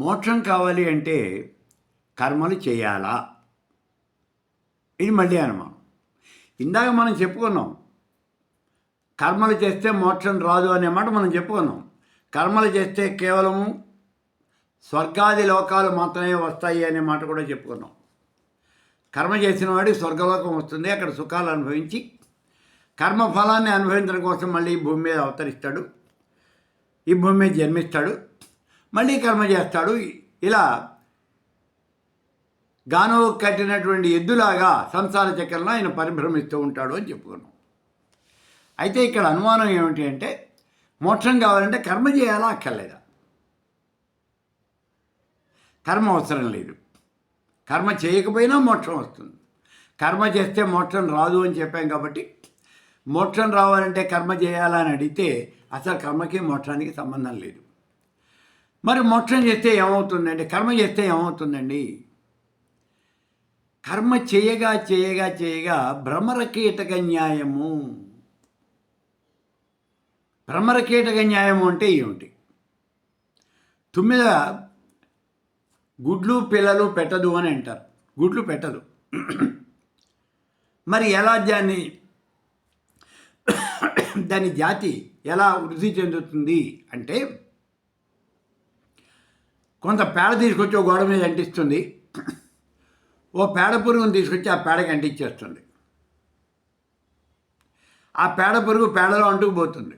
మోక్షం కావాలి అంటే కర్మలు చేయాలా? ఇది మళ్ళీ అనుమానం. ఇందాక మనం చెప్పుకున్నాం కర్మలు చేస్తే మోక్షం రాదు అనే మాట మనం చెప్పుకున్నాం. కర్మలు చేస్తే కేవలము స్వర్గాది లోకాలు మాత్రమే వస్తాయి అనే మాట కూడా చెప్పుకున్నాం. కర్మ చేసిన వాడికి స్వర్గలోకం వస్తుంది అక్కడ సుఖాలు అనుభవించి కర్మ ఫలాన్ని అనుభవించడం కోసం మళ్ళీ ఈ భూమి మీద అవతరిస్తాడు. ఈ భూమి మీద జన్మిస్తాడు. మళ్ళీ కర్మ చేస్తాడు. ఇలా గాను కట్టినటువంటి ఎద్దులాగా సంసార చక్రంలో ఆయన పరిభ్రమిస్తూ ఉంటాడు అని చెప్పుకున్నాం. అయితే ఇక్కడ అనుమానం ఏమిటి అంటే మోక్షం కావాలంటే కర్మ చేయాలా అక్కర్లేదా? కర్మ అవసరం లేదు. కర్మ చేయకపోయినా మోక్షం వస్తుంది. కర్మ చేస్తే మోక్షం రాదు అని చెప్పాం కాబట్టి మోక్షం రావాలంటే కర్మ చేయాలని అడిగితే అసలు కర్మకి మోక్షానికి సంబంధం లేదు. మరి మోక్షం చేస్తే ఏమవుతుందండి? కర్మ చేస్తే ఏమవుతుందండి? కర్మ చేయగా చేయగా చేయగా భ్రమరకీటక న్యాయము. భ్రమరకీటక న్యాయము అంటే ఏమిటి? తుమ్మిద గుడ్లు పిల్లలు పెట్టదు అని అంటారు. గుడ్లు పెట్టదు. మరి ఎలా దాన్ని దాని జాతి ఎలా వృద్ధి చెందుతుంది అంటే కొంత పేడ తీసుకొచ్చి ఓ గోడ మీద అంటిస్తుంది. ఓ పేడ పురుగును తీసుకొచ్చి ఆ పేడకి అంటించేస్తుంది. ఆ పేడ పురుగు పేడలో అంటుకుపోతుంది.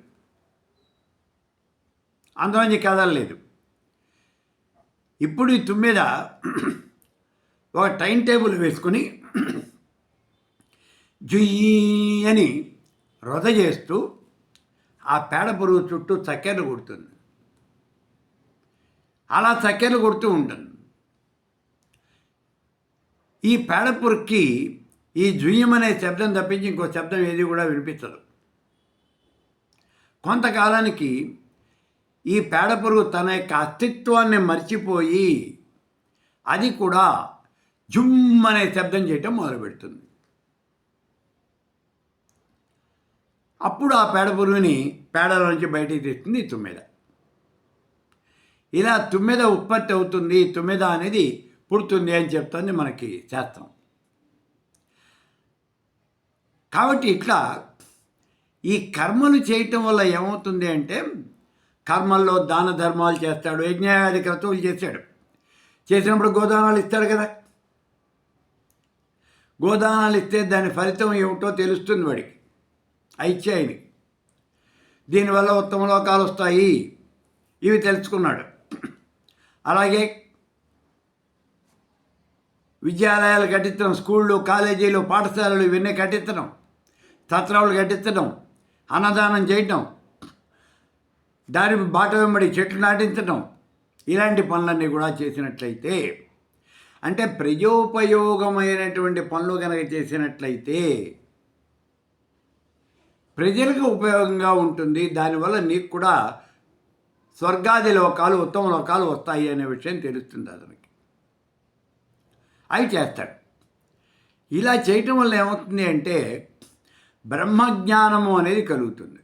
అందులోంచి కదలలేదు ఇప్పుడు ఈ తుమ్మిద ఒక టైం టేబుల్ వేసుకుని జుయ్యి అని రొద చేస్తూ ఆ పేడ పురుగు చుట్టూ చక్కెర కొడుతుంది. అలా చక్కెరలు కొడుతూ ఉంటుంది ఈ పేడపురికి ఈ జుయ్యం అనే శబ్దం తప్పించి ఇంకో శబ్దం ఏది కూడా వినిపించదు. కొంతకాలానికి ఈ పేడపురుగు తన యొక్క అస్తిత్వాన్ని మర్చిపోయి అది కూడా జుమ్ అనే శబ్దం చేయటం మొదలుపెడుతుంది. అప్పుడు ఆ పేడ పురుగుని పేడల నుంచి బయటికి తెస్తుంది తుమ్మెద. ఇలా తుమ్మెద ఉత్పత్తి అవుతుంది తుమ్మెద అనేది పుడుతుంది అని చెప్తుంది మనకి శాస్త్రం. కాబట్టి ఇట్లా ఈ కర్మలు చేయటం వల్ల ఏమవుతుంది అంటే కర్మల్లో దాన ధర్మాలు చేస్తాడు యజ్ఞాది క్రతువులు చేశాడు చేసినప్పుడు గోదానాలు ఇస్తాడు కదా. గోదానాలు ఇస్తే దాని ఫలితం ఏమిటో తెలుస్తుంది వాడికి ఐచ్యాయని దీనివల్ల ఉత్తమ లోకాలు వస్తాయి. ఇవి తెలుసుకున్నాడు. అలాగే విద్యాలయాలు కట్టించడం స్కూళ్ళు కాలేజీలు పాఠశాలలు ఇవన్నీ కట్టించడం తత్రాలు కట్టించడం అన్నదానం చేయటం దాని బాట వెంబడి చెట్లు నాటించడం ఇలాంటి పనులన్నీ కూడా చేసినట్లయితే అంటే ప్రజోపయోగమైనటువంటి పనులు కనుక చేసినట్లయితే ప్రజలకు ఉపయోగంగా ఉంటుంది. దానివల్ల నీకు కూడా స్వర్గాది లోకాలు ఉత్తమ లోకాలు వస్తాయి అనే విషయం తెలుస్తుంది అతనికి. అవి చేస్తాడు. ఇలా చేయటం వల్ల ఏమవుతుంది అంటే బ్రహ్మజ్ఞానము అనేది కలుగుతుంది.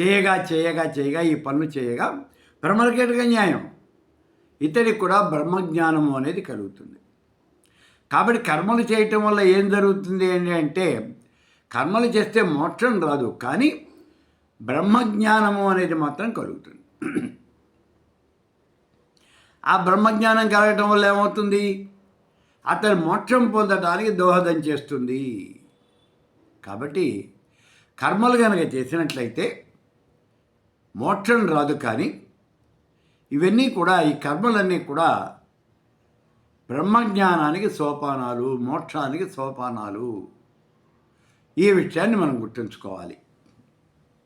చేయగా చేయగా చేయగా ఈ పనులు చేయగా బ్రహ్మకేటగా న్యాయం? ఇతడికి కూడా బ్రహ్మజ్ఞానము అనేది కలుగుతుంది. కాబట్టి కర్మలు చేయటం వల్ల ఏం జరుగుతుంది ఏంటి అంటే కర్మలు చేస్తే మోక్షం రాదు. కానీ బ్రహ్మజ్ఞానము అనేది మాత్రం కలుగుతుంది. ఆ బ్రహ్మజ్ఞానం కలగటం వల్ల ఏమవుతుంది? అతను మోక్షం పొందడానికి దోహదం చేస్తుంది. కాబట్టి కర్మలు కనుక చేసినట్లయితే మోక్షం రాదు కానీ ఇవన్నీ కూడా ఈ కర్మలన్నీ కూడా బ్రహ్మజ్ఞానానికి సోపానాలు మోక్షానికి సోపానాలు. ఈ విషయాన్ని మనం గుర్తుంచుకోవాలి.